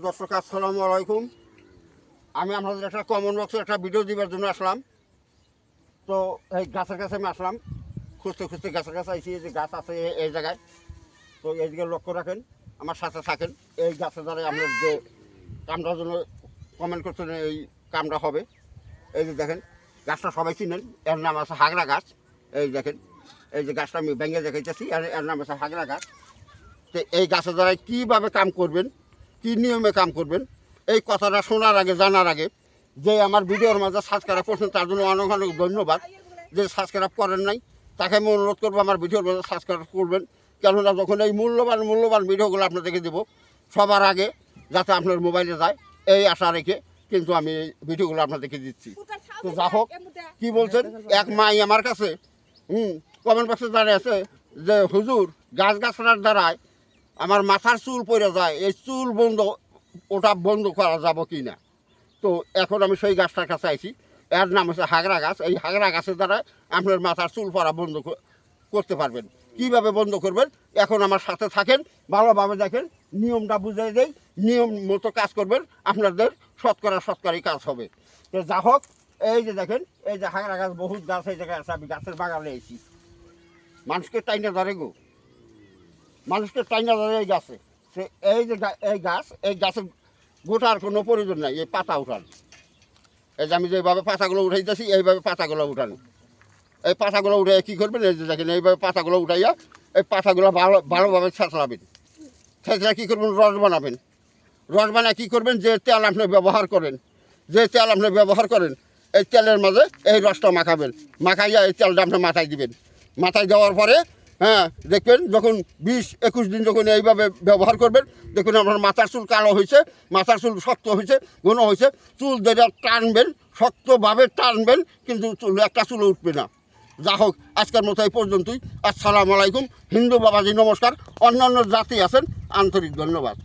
দর্শক, আসসালামু আলাইকুম। আমি আপনাদের একটা কমন বক্সে একটা ভিডিও দিবার জন্য আসলাম। তো এই গাছের কাছে আমি আসলাম। খুঁজতে খুঁজতে গাছের কাছে আইসি যে গাছ আছে এই জায়গায়। তো এইদিকে লক্ষ্য রাখেন, আমার সাথে থাকেন। এই গাছের দ্বারা আপনার যে কামটার জন্য কমেন্ট করছেন, এই কামটা হবে। এই যে দেখেন, গাছটা সবাই চিনেন, এর নাম আছে হাগরা গাছ। এই দেখেন, এই যে গাছটা আমি ভেঙে দেখাইতেছি আর এর নাম আছে হাগরা গাছ। তো এই গাছের দ্বারা কীভাবে কাম করবেন কী নিয়মে কাম করবেন? এই কথাটা শোনার আগে, জানার আগে যে আমার ভিডিওর মাঝে সাবস্ক্রাইব করছেন তার জন্য অনেক অনেক ধন্যবাদ যে সাবস্ক্রাইব করেন নাই। তাকে আমি অনুরোধ করব আমার ভিডিওর মাঝে সাবস্ক্রাইব করবেন। কেননা যখন এই মূল্যবান মূল্যবান ভিডিওগুলো আপনাদেরকে দেবো, সবার আগে যাতে আপনার মোবাইলে যায়, এই আশা রেখে কিন্তু আমি এই ভিডিওগুলো আপনাদেরকে দিচ্ছি। তো যা হোক, কি বলছেন? এক মাই আমার কাছে, হুম কমেন্ট বক্সে দাঁড়িয়ে আছে যে, হুজুর, গাছ গাছড়ার দ্বারায় আমার মাথার চুল পড়ে যায়, এই চুল বন্ধ, ওটা বন্ধ করা যাব কি না তো এখন আমি সেই গাছটার কাছে আইছি। এর নাম হচ্ছে হাগরা গাছ। এই হাগরা গাছের দ্বারা আপনার মাথার চুল পড়া বন্ধ করতে পারবেন। কীভাবে বন্ধ করবেন? এখন আমার সাথে থাকেন, ভালোভাবে দেখেন, নিয়মটা বুঝিয়ে দেই, নিয়ম মতো কাজ করবেন, আপনাদের শতকরা শতকরাই কাজ হবে। তো যা হোক, এই যে দেখেন, এই যে হাগরা গাছ বহুত গাছ এই জায়গায় আছে, আমি গাছের বাগানে এসেছি মানুষকে টাইনে ধরে গো। মানুষকে টাইনা ধরে এই গাছে। সে এই যে এই গাছ, এই গাছের গোটার কোনো প্রয়োজন নাই, এই পাতা উঠান। এই যে আমি যেভাবে পাতাগুলো উঠাইতেছি, এইভাবে পাতাগুলো উঠান। এই পাতাগুলো উঠে কী করবেন? এই যে দেখেন, এইভাবে পাতাগুলো উঠাইয়া এই পাতাগুলো ভালো ভালোভাবে ছেঁচড়াবেন। ছেঁচড়া কী করবেন? রস বানাবেন। রস বানায় কী করবেন? যে তেল আপনি ব্যবহার করেন, যে তেল আপনি ব্যবহার করেন, এই তেলের মাঝে এই রসটা মাখাবেন। মাখাইয়া এই তেলটা আপনি মাথায় দিবেন। মাথায় দেওয়ার পরে হ্যাঁ দেখবেন যখন বিশ একুশ দিন যখন এইভাবে ব্যবহার করবেন, দেখুন আপনার মাথার চুল কালো হয়েছে, মাথার চুল শক্ত হয়েছে, ঘন হয়েছে, চুল যেটা টানবেন, শক্তভাবে টানবেন, কিন্তু চুল, একটা চুল উঠবে না। যা হোক, আজকের মতো এই পর্যন্তই। আসসালামু আলাইকুম। হিন্দু বাবাজি, নমস্কার। অন্যান্য জাতি আছেন, আন্তরিক ধন্যবাদ।